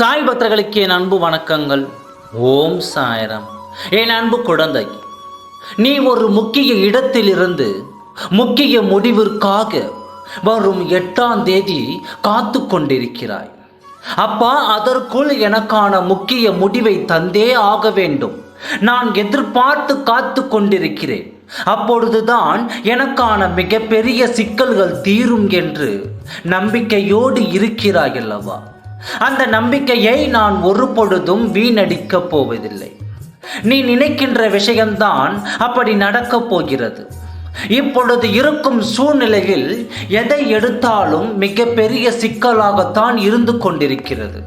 சாய் பக்தர்களுக்கு என் அன்பு வணக்கங்கள். ஓம் சாயரம். என் அன்பு குழந்தை நீ ஒரு முக்கிய இடத்திலிருந்து முக்கிய முடிவிற்காக வரும் எட்டாம் தேதி காத்து கொண்டிருக்கிறாய். அப்பா அதற்குள் எனக்கான முக்கிய முடிவை தந்தே ஆக வேண்டும். நான் எதிர்பார்த்து காத்து கொண்டிருக்கிறேன். அப்பொழுதுதான் எனக்கான மிகப்பெரிய சிக்கல்கள் தீரும் என்று நம்பிக்கையோடு இருக்கிறாய் அல்லவா அந்த நம்பிக்கையை நான் ஒரு பொழுதும் வீணடிக்கப் போவதில்லை. நீ நினைக்கின்ற விஷயம்தான் அப்படி நடக்கப் போகிறது. இப்பொழுது இருக்கும் சூழ்நிலையில் எதை எடுத்தாலும் மிகப்பெரிய சிக்கலாகத்தான் இருந்து கொண்டிருக்கிறது.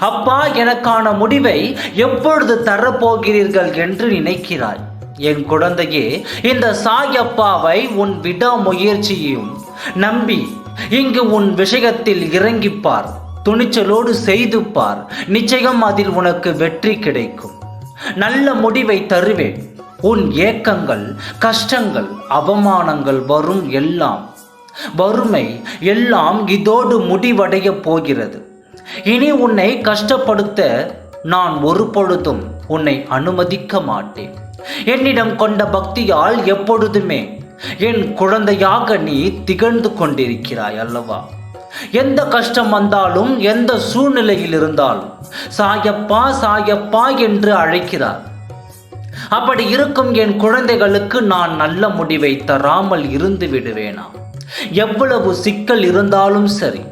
அப்பா எனக்கான முடிவை எப்பொழுது தரப்போகிறீர்கள் என்று நினைக்கிறாய். என் குழந்தையே இந்த சாயப்பாவை உன் விடாமுயற்சியையும் நம்பி இங்கு உன் விஷயத்தில் இறங்கிப்பார் துணிச்சலோடு செய்து பார். நிச்சயம் அதில் உனக்கு வெற்றி கிடைக்கும். நல்ல முடிவை தருவேன். உன் ஏக்கங்கள் கஷ்டங்கள் அவமானங்கள் வரும் எல்லாம். வறுமை எல்லாம் இதோடு முடிவடைய போகிறது. இனி உன்னை கஷ்டப்படுத்த நான் ஒரு பொழுதும் உன்னை அனுமதிக்க மாட்டேன். என்னிடம் கொண்ட பக்தியால் எப்பொழுதுமே என் குழந்தையாக நீ திகழ்ந்து கொண்டிருக்கிறாய் அல்லவா? எந்த கஷ்டம் வந்தாலும் எந்த சூழ்நிலையில் இருந்தாலும் சாயப்பா சாயப்பா என்று அழைக்கிறார். அப்படி இருக்கும் என் குழந்தைகளுக்கு நான் நல்ல முடிவை தராமல் இருந்து விடுவேனா? எவ்வளவு சிக்கல் இருந்தாலும் சரி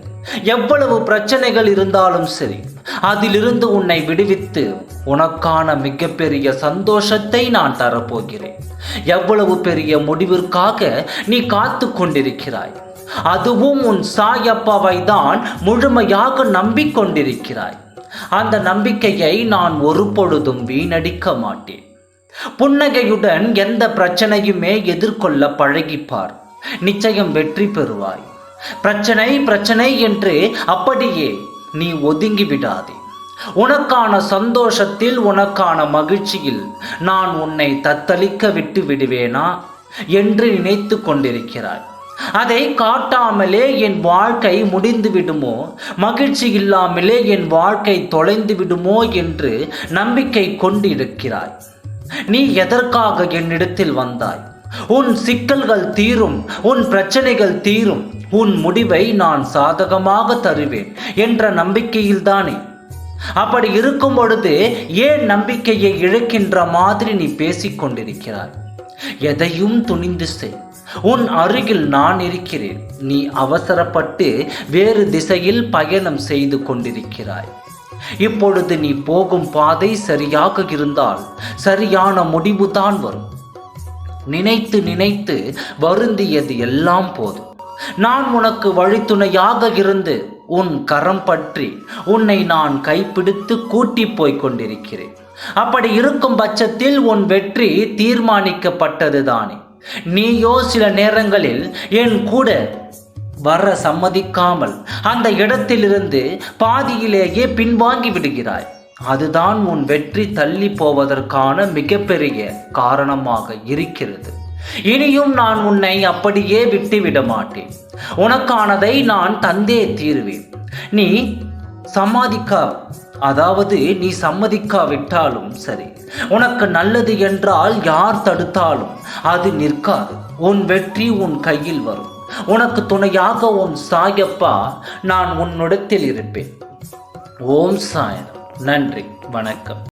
எவ்வளவு பிரச்சனைகள் இருந்தாலும் சரி அதிலிருந்து உன்னை விடுவித்து உனக்கான மிகப்பெரிய சந்தோஷத்தை நான் தரப்போகிறேன். எவ்வளவு பெரிய முடிவிற்காக நீ காத்து கொண்டிருக்கிறாய். அதுவும் உன் சாயப்பாவை தான் முழுமையாக நம்பிக்கொண்டிருக்கிறாய். அந்த நம்பிக்கையை நான் ஒரு பொழுதும் வீணடிக்க மாட்டேன். புன்னகையுடன் எந்த பிரச்சனையுமே எதிர்கொள்ள பழகிப்பார். நிச்சயம் வெற்றி பெறுவாய். பிரச்சனை பிரச்சனை என்று அப்படியே நீ ஒதுங்கி விடாதே. உனக்கான சந்தோஷத்தில் உனக்கான மகிழ்ச்சியில் நான் உன்னை தத்தளிக்க விட்டு விடுவேனா? என்று நினைத்து கொண்டிருக்கிறாய். அதை காட்டாமலே என் வாழ்க்கை முடிந்து விடுமோ? மகிழ்ச்சி இல்லாமலே என் வாழ்க்கை தொலைந்து விடுமோ என்று நம்பிக்கை கொண்டிருக்கிறாய். நீ எதற்காக என்னிடத்தில் வந்தாய்? உன் சிக்கல்கள் தீரும் உன் பிரச்சனைகள் தீரும். உன் முடிவை நான் சாதகமாக தருவேன் என்ற நம்பிக்கையில்தானே. அப்படி இருக்கும் பொழுது ஏன் நம்பிக்கையை இழக்கின்ற மாதிரி நீ பேசிக் கொண்டிருக்கிறாய் எதையும் துணிந்து செய். உன் அருகில் நான் இருக்கிறேன். நீ அவசரப்பட்டு வேறு திசையில் பயணம் செய்து கொண்டிருக்கிறாய். இப்பொழுது நீ போகும் பாதை சரியாக இருந்தால் சரியான முடிவுதான் வரும். நினைத்து நினைத்து வருந்தியது எல்லாம் போதும். நான் உனக்கு வழித்துணையாக இருந்து உன் கரம் பற்றி உன்னை நான் கைப்பிடித்து கூட்டி போய்க் கொண்டிருக்கிறேன். அப்படி இருக்கும் பட்சத்தில் உன் வெற்றி தீர்மானிக்கப்பட்டதுதானே. நீயோ சில நேரங்களில் என் கூட வர சம்மதிக்காமல் அந்த இடத்திலிருந்து பாதியிலேயே பின்வாங்கி விடுகிறாய். அதுதான் உன் வெற்றி தள்ளி போவதற்கான மிகப்பெரிய காரணமாக இருக்கிறது. இனியும் நான் உன்னை அப்படியே விட்டுவிட மாட்டேன். உனக்கானதை நான் தந்தே தீருவேன். நீ சமாதிக்கா அதாவது நீ சம்மதிக்காவிட்டாலும் சரி உனக்கு நல்லது என்றால் யார் தடுத்தாலும் அது நிற்காது. உன் வெற்றி உன் கையில் வரும். உனக்கு துணையாக உன் சாயப்பா நான் உன்னிடத்தில் இருப்பேன். ஓம் சாயனம் நன்றி. வணக்கம்.